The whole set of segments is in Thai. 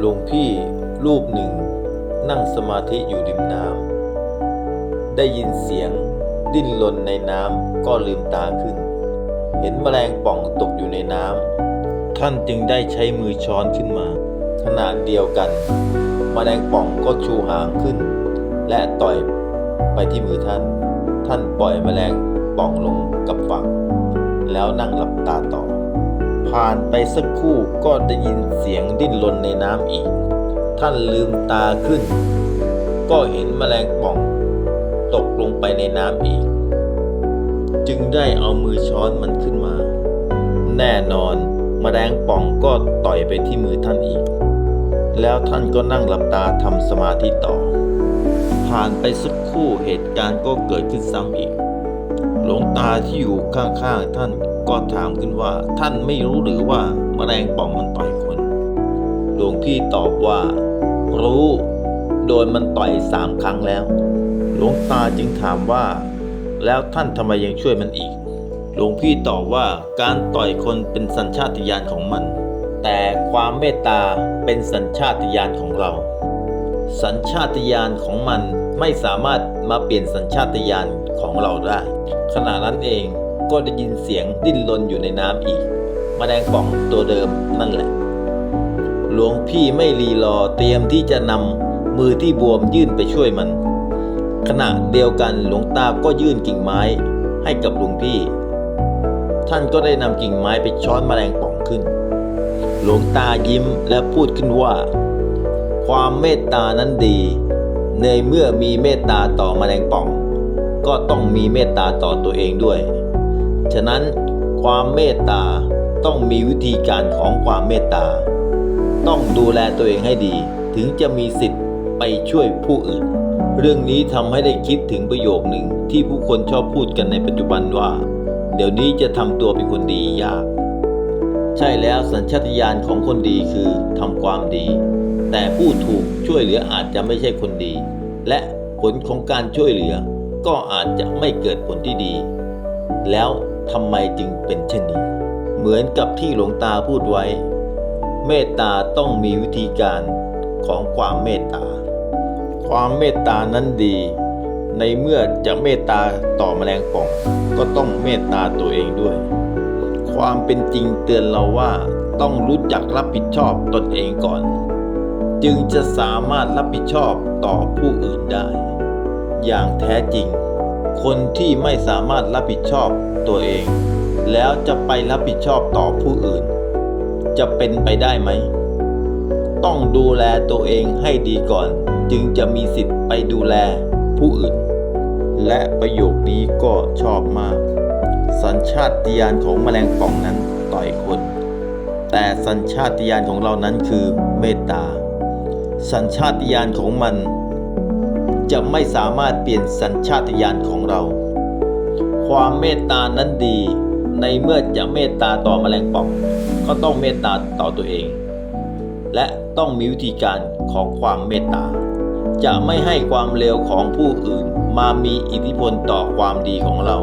หลวงพี่รูปหนึ่ง นั่งสมาธิอยู่ริมน้ำได้ยินเสียงดิ้นรนในน้ำก็ลืมตาขึ้น เห็นแมลงป่องตกอยู่ในน้ำท่านจึงได้ใช้มือช้อนขึ้นมาขณะเดียวกัน แมลงป่องก็ชูหางขึ้น และต่อยไปที่มือท่าน ท่านปล่อยแมลงป่องลงกับฝั่ง แล้วนั่งหลับตาต่อ ผ่านไปสักครู่ก็ได้ยินเสียงดิ้นรนในน้ำอีก ท่านลืมตาขึ้น ก็เห็นแมลงป่อง ตกลงไปในน้ำอีก จึงได้เอามือช้อนมันขึ้นมา แน่นอนแมลงป่องก็ต่อยไปที่มือท่านอีก แล้วท่านก็นั่งหลับตาทำสมาธิต่อ ผ่านไปสักครู่เหตุการณ์ก็เกิดขึ้นซ้ำอีก หลวงตาที่อยู่ข้างๆท่าน ก็ถามขึ้นว่าท่านไม่รู้หรือว่าแมลงป่องมันต่อยคน หลวงพี่ตอบว่า รู้ โดนมันต่อยสามครั้งแล้ว หลวงตาจึงถามว่า แล้วท่านทำไมยังช่วยมันอีก หลวงพี่ตอบว่าการต่อยคนเป็นสัญชาตญาณของมัน แต่ความเมตตาเป็นสัญชาตญาณของเรา สัญชาตญาณของมันไม่สามารถมาเปลี่ยนสัญชาตญาณของเราได้ ขณะนั้นเอง ก็ได้ยินเสียงดิ้นรนอยู่ในน้ำอีกมแมลงป่องตัวเดิมนั่นแหละ หลวงพี่ไม่รีรอเตรียมที่จะนำมือที่บวมยื่นไปช่วยมัน ขณะเดียวกันหลวงตาก็ยื่นกิ่งไม้ให้กับหลวงพี่ ท่านก็ได้นำกิ่งไม้ไปช้อนแมลงป่องขึ้น หลวงตายิ้มและพูดขึ้นว่า ความเมตตานั้นดี ในเมื่อมีเมตตาต่อแมลงป่อง ก็ต้องมีเมตตาต่อตัวเองด้วย ฉะนั้นความเมตตาต้องมีวิธีการของความเมตตา ต้องดูแลตัวเองให้ดี ถึงจะมีสิทธิ์ไปช่วยผู้อื่น เรื่องนี้ทำให้ได้คิดถึงประโยคหนึ่งที่ผู้คนชอบพูดกันในปัจจุบันว่า เดี๋ยวนี้จะทำตัวเป็นคนดียาก ใช่แล้วสัญชาตญาณของคนดีคือทำความดี แต่ผู้ถูกช่วยเหลืออาจจะไม่ใช่คนดี และผลของการช่วยเหลือ ก็อาจจะไม่เกิดผลที่ดี แล้ว ทำไมจึงเป็นเช่นนี้ เหมือนกับที่หลวงตาพูดไว้ เมตตาต้องมีวิธีการของความเมตตา ความเมตตานั้นดี ในเมื่อจะเมตตาต่อแมลงป่อง ก็ต้องเมตตาตัวเองด้วย ความเป็นจริงเตือนเราว่าต้องรู้จักรับผิดชอบตนเองก่อน จึงจะสามารถรับผิดชอบต่อผู้อื่นได้ อย่างแท้จริง คนที่ไม่สามารถรับผิดชอบตัวเอง แล้วจะไปรับผิดชอบต่อผู้อื่น จะเป็นไปได้ไหม ต้องดูแลตัวเองให้ดีก่อน จึงจะมีสิทธิ์ไปดูแลผู้อื่น และประโยคนี้ก็ชอบมาก สัญชาตญาณของแมลงป่องนั้นต่อยคน แต่สัญชาตญาณของเรานั้นคือเมตตา สัญชาตญาณของมัน จะไม่สามารถเปลี่ยนสัญชาตญาณของเรา ความเมตตานั้นดี ในเมื่อจะเมตตาต่อแมลงป่อง ก็ต้องเมตตาต่อตัวเอง และต้องมีวิธีการของความเมตตา จะไม่ให้ความเลวของผู้อื่นมามีอิทธิพลต่อความดีของเรา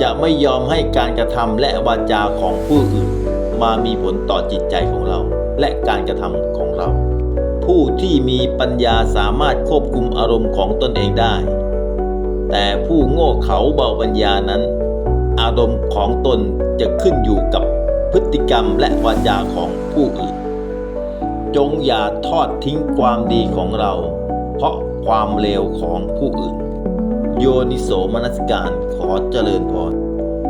จะไม่ยอมให้การกระทำและวาจาของผู้อื่น มามีผลต่อจิตใจของเรา และการกระทำของเรา ผู้ที่มีปัญญาสามารถควบคุมอารมณ์ของตนเองได้ แต่ผู้โง่เขลาเบาปัญญานั้น อารมณ์ของตนจะขึ้นอยู่กับพฤติกรรมและวาจาของผู้อื่น จงอย่าทอดทิ้งความดีของเรา เพราะความเลวของผู้อื่น โยนิโสมนสิการขอเจริญพร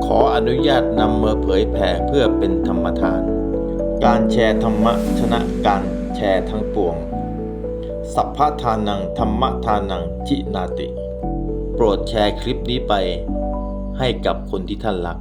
ขออนุญาตนำมาเผยแผ่เพื่อเป็นธรรมทาน การแชร์ธรรมะชนะการแชร์ทั้งปวง สัพพะทานังธรรมะทานังจินาติ โปรดแชร์คลิปนี้ไปให้กับคนที่ท่านรัก